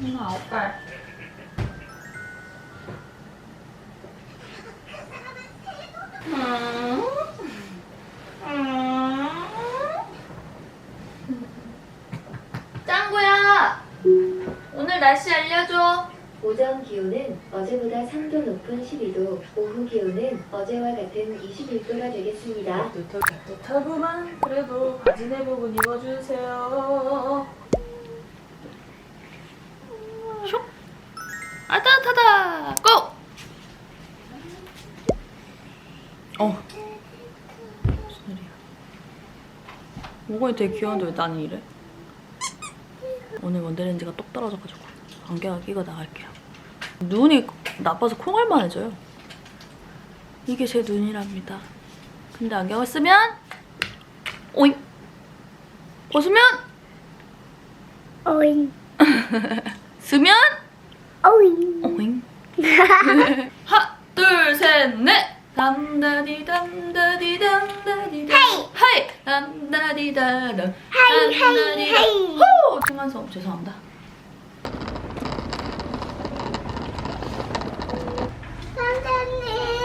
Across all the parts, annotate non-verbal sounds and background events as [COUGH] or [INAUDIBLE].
이거 아홉 발. 음. 음. 짱구야, 오늘 날씨 알려줘. 오전 기온은 어제보다 3도 높은 12도, 오후 기온은 어제와 같은 21도가 되겠습니다. 따뜻하게 따뜻하구만. 그래도 바지 내복은 입어주세요. 모건이 되게 귀여운데 왜 나는 이래? 오늘 원데렌즈가 똑 떨어져가지고 안경을 끼고 나갈게요. 눈이 나빠서 콩알만해져요. 이게 제 눈이랍니다. 근데 안경을 쓰면 오잉 벗으면 오잉 [LAUGHS] 쓰면 오잉 오잉 [LAUGHS] [LAUGHS] 하나 둘 셋 넷 담다디 담다디 담다디 하이! 하이! 담다디 다담 하이, 하이, 하이. 호 중간성 죄송합니다. 선생님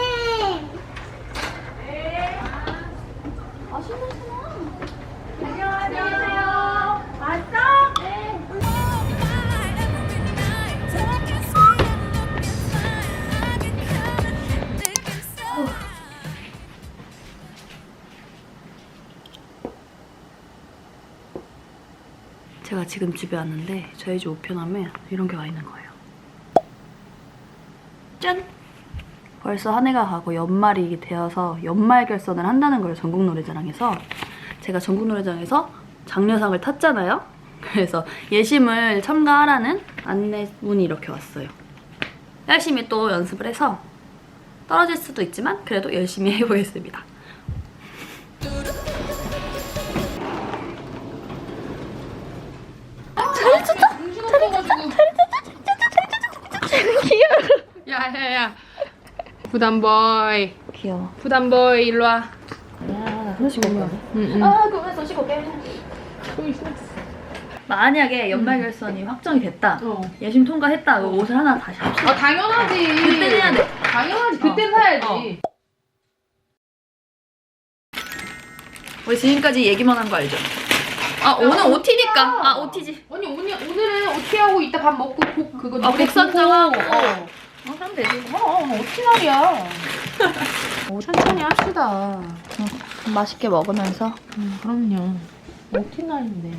지금 집에 왔는데 저희 집 우편함에 이런 게 와 있는 거예요. 짠! 벌써 한 해가 가고 연말이 되어서 연말 결선을 한다는 걸 전국 노래자랑에서 제가 전국 노래자랑에서 장려상을 탔잖아요. 그래서 예심을 첨가하라는 안내문이 이렇게 왔어요. 열심히 또 연습을 해서 떨어질 수도 있지만 그래도 열심히 해보겠습니다. 야야야 부담보이 귀여워. 부담보이 일로 와 아, 하나씩 먹어. 응응 아, 그거 손 씻고 깨. 만약에 연말 결선이 확정이 됐다. 어. 예심 통과했다. 그 옷을 하나 다시 합시다. 아 당연하지 그때는 해야 돼. 당연하지 그때 어. 사야지 우리 지금까지 얘기만 한 거 알죠? 아 오늘 OT니까. 아 OT지. 언니 오늘, 오늘은 어떻게 하고 이따 밥 먹고 곡 그거 아, 노래 곡 선정하고. 듣고. 어. 어 하면 되지. 어 어떻게 말이야 [LAUGHS] 천천히 합시다 맛있게 먹으면서. 음, 그럼요 날인데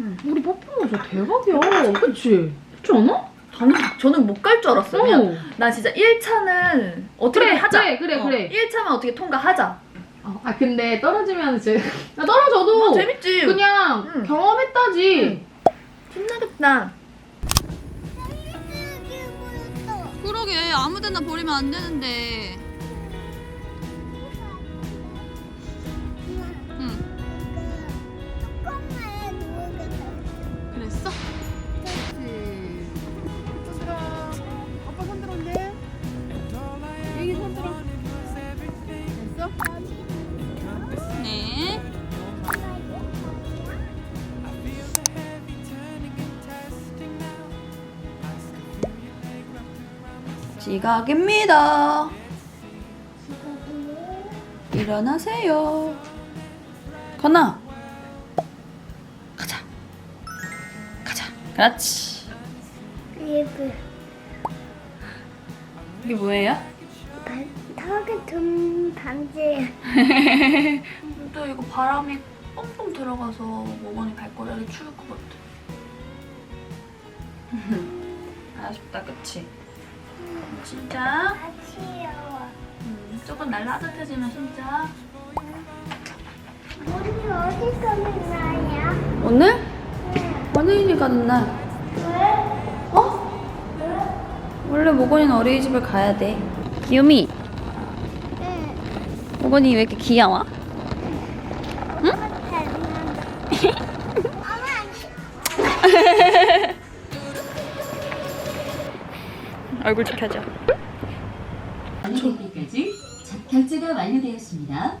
응. 우리 뽀뽀는 진짜 대박이야 그치? 그렇지 않아? 저는 저는 못 갈 줄 알았어요. 그냥 어. 나 진짜 1차는 어떻게 그래, 하자. 그래, 그래, 그래. 1차만 어떻게 통과하자. 어, 아 근데 떨어지면 이제 나 [LAUGHS] 떨어져도 아, 재밌지. 그냥 응. 경험했다지 신나겠다. 그러게 아무데나 버리면 안 되는데. 지각입니다. 일어나세요. 건아. 가자. 가자. 그렇지. 예쁘 이게 뭐예요? 턱에 돈 방지 [LAUGHS] 또 이거 바람이 뻥뻥 들어가서 모건이 발꼬리를 추울 것 같아. [LAUGHS] 아쉽다, 그치? 진짜? 음, 조금 날 따뜻해지면 진짜. 언니 어디 가는 날이야? 오늘? 어린이집 가는 날. 왜? 어? 원래 모건이는 어린이집을 가야 돼. 귀요미, 응 모건이 왜 이렇게 귀여워? 얼굴 지켜줘. 여기까지 결제가 완료되었습니다.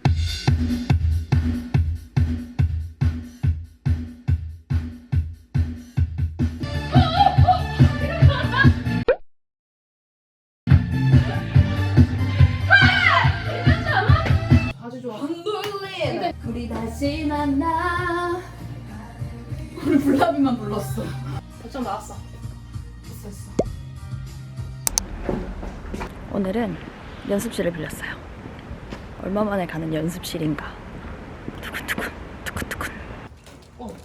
만나 우리 블라비만 불렀어. 100점 나왔어. 오늘은 연습실을 빌렸어요. 얼마 만에 가는 연습실인가. 두근두근, 두근두근.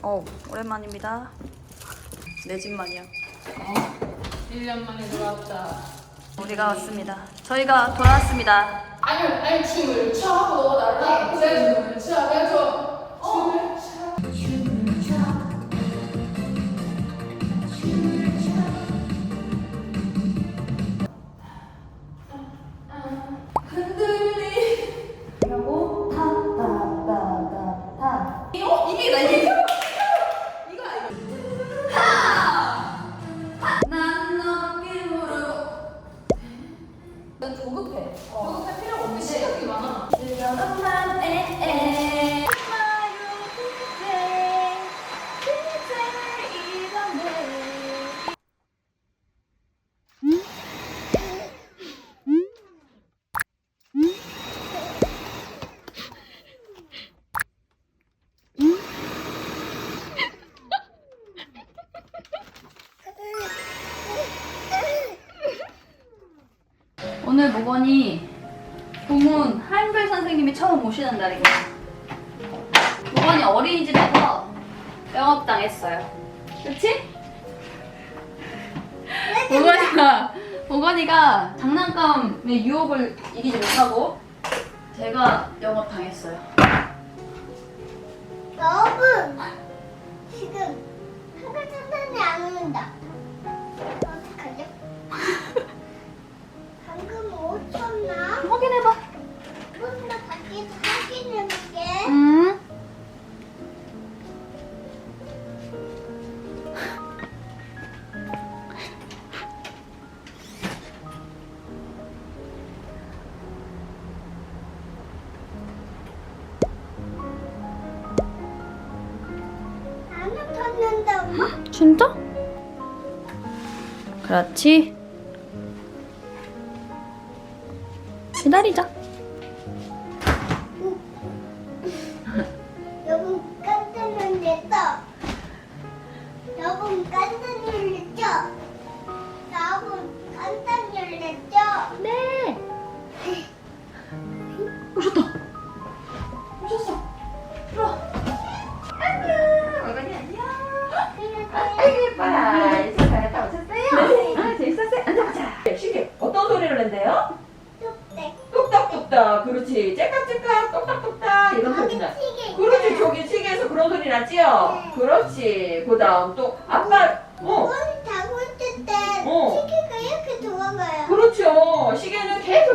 어, 오랜만입니다. 내 집만이야. 1년 만에 돌아왔다. 우리가 왔습니다. 저희가 돌아왔습니다. 아니, 아니, 춤을 춰. 너 나랑 내 춤을 저춤 오늘 모건이 부문 한글 선생님이 처음 오시는 날이거든요. 모건이 어린이집에서 영업당했어요. 그치? 모건이가, 모건이가 장난감의 유혹을 이기지 못하고 제가 영업당했어요. 진짜? 그렇지. 기다리자.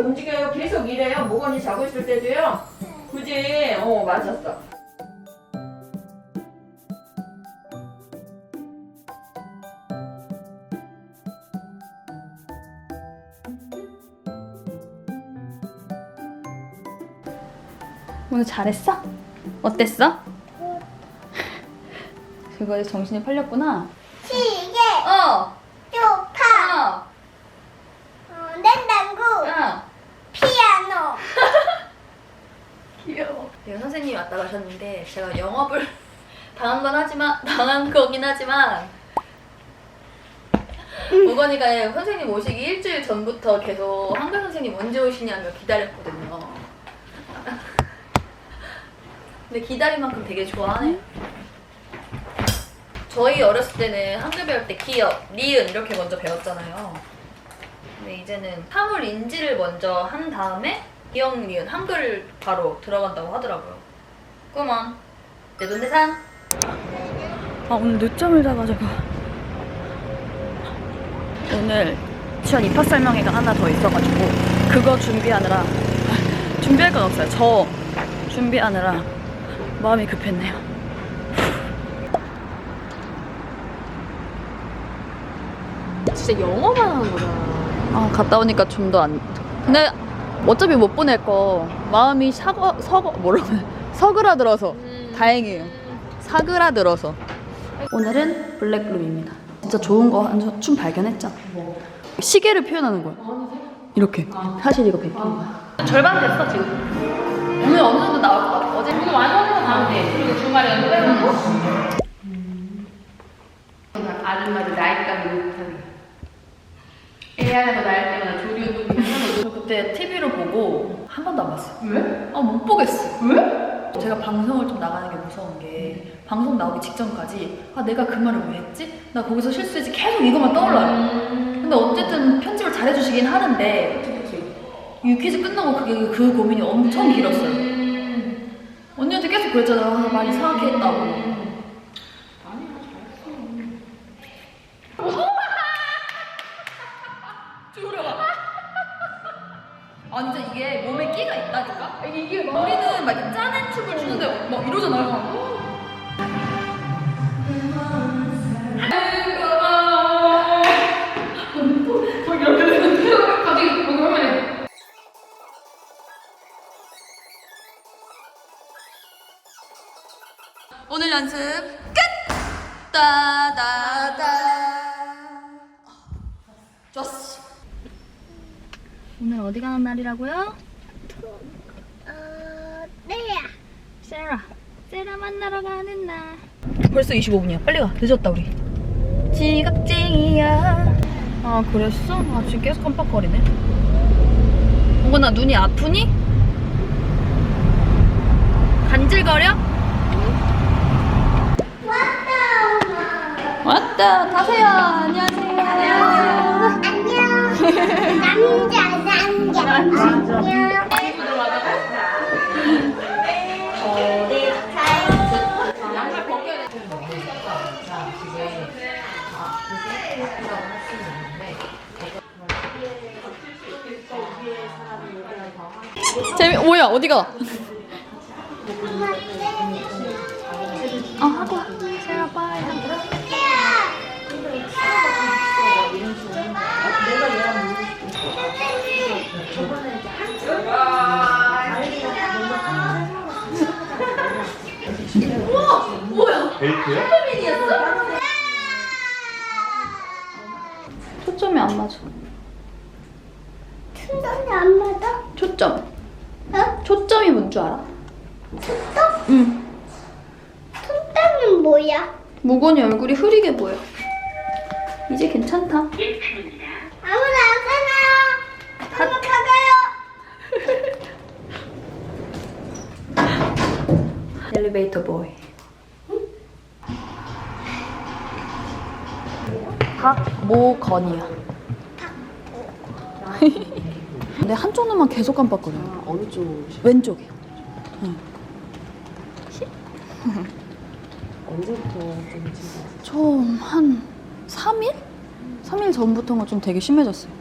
움직여요. 계속 이래요. 모건이 자고 있을 때도요. 그지? 어 맞았어. 오늘 잘했어? 어땠어? 그거에 정신이 팔렸구나. 시계, 어. 소파, 어. 어, 냉장고, 어. 피아노. 귀여워. 네, 선생님이 왔다 가셨는데 제가 영업을 [LAUGHS] 당한 건 하지만 당한 거긴 하지만 오건이가 선생님 오시기 일주일 전부터 계속 한글 선생님 언제 오시냐며 기다렸거든요. [LAUGHS] 근데 기다린 만큼 되게 좋아하네. 저희 어렸을 때는 한글 배울 때 기역, 니은 이렇게 먼저 배웠잖아요. 근데 이제는 사물 인지를 먼저 한 다음에 기역, 니은, 한글 바로 들어간다고 하더라고요. 그만 내돈내산. 아 오늘 늦잠을 자가지고 오늘 지원 입학 설명회가 하나 더 있어가지고 그거 준비하느라 준비할 건 없어요. 저 준비하느라 마음이 급했네요. 진짜 영어만 하는 거잖아. 아 갔다 오니까 좀 더 안. 근데 어차피 못 보낼 거 마음이 사거 서거 뭐라 그래 서그라들어서 다행이에요. 사그라들어서. 오늘은 블랙룸입니다. 진짜 좋은 거 한 춤 발견했잖아. 시계를 표현하는 거야. 이렇게. 사실 이거 100개. 절반 됐어 지금. 오늘 어느 정도 나올 것 같아. 어제 이거 완성해서 가면 돼. 그리고 주말에 연습해놓고. 아들 맞아 맞아 나이 때문에 못하게 애 하나 더 낳을 때마다 조류도 저 그때 TV로 보고 한 번도 안 봤어요. 왜? 아, 못 보겠어. 왜? 제가 방송을 좀 나가는 게 무서운 게 방송 나오기 직전까지 아 내가 그 말을 왜 했지? 나 거기서 실수했지 계속 이것만 떠올라요. 근데 어쨌든 편집을 잘해주시긴 하는데 유퀴즈 끝나고 그게 그 고민이 엄청 길었어요. 음. 언니한테 계속 그랬잖아. 아, 말 이상하게 했다고. 연습 끝! 따다다. 좋았어. 오늘 어디 가는 날이라고요? 어, 네야. 세라. 세라 만나러 가는 날. 벌써 25분이야. 빨리 가. 늦었다 우리. 지각쟁이야. 아 그랬어? 아 지금 계속 깜빡거리네. 어머나 눈이 아프니? 간질거려? 왔다, 엄마. 왔다. 타세요. 안녕하세요. 안녕. 남자, 남자. 안녕. 재미 뭐야 어디가? [LAUGHS] 벨트야? 초점이 안 맞아. 충전이 안 맞아? 초점. 어? 초점이 뭔 줄 알아? 손톱? 응. 손톱은 뭐야? 모건이 얼굴이 흐리게 보여. 이제 괜찮다. 아무나 안 가나요? 한번 가가요. [LAUGHS] 엘리베이터 보이. 박모건이야. 근데 한쪽 눈만 계속 깜빡거려. 어느 쪽? 왼쪽이요. [LAUGHS] 언제부터 좀 처음 한 3일? 3일 전부터가 좀 되게 심해졌어요.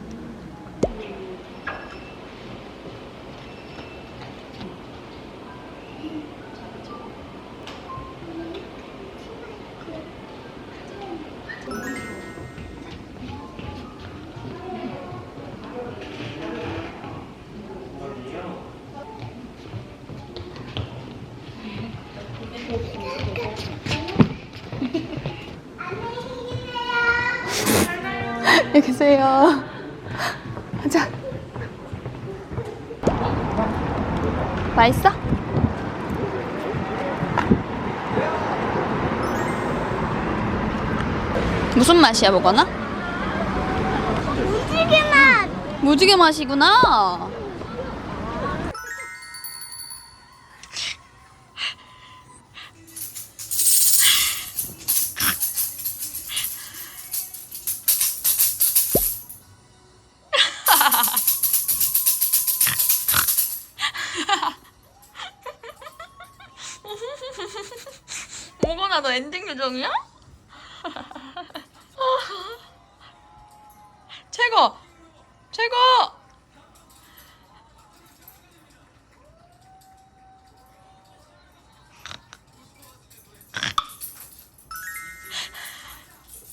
계세요. 가자. 맛있어? 무슨 맛이야, 먹거나? 무지개 맛. 무지개 맛이구나. [LAUGHS] 먹어나 너 엔딩 요정이야?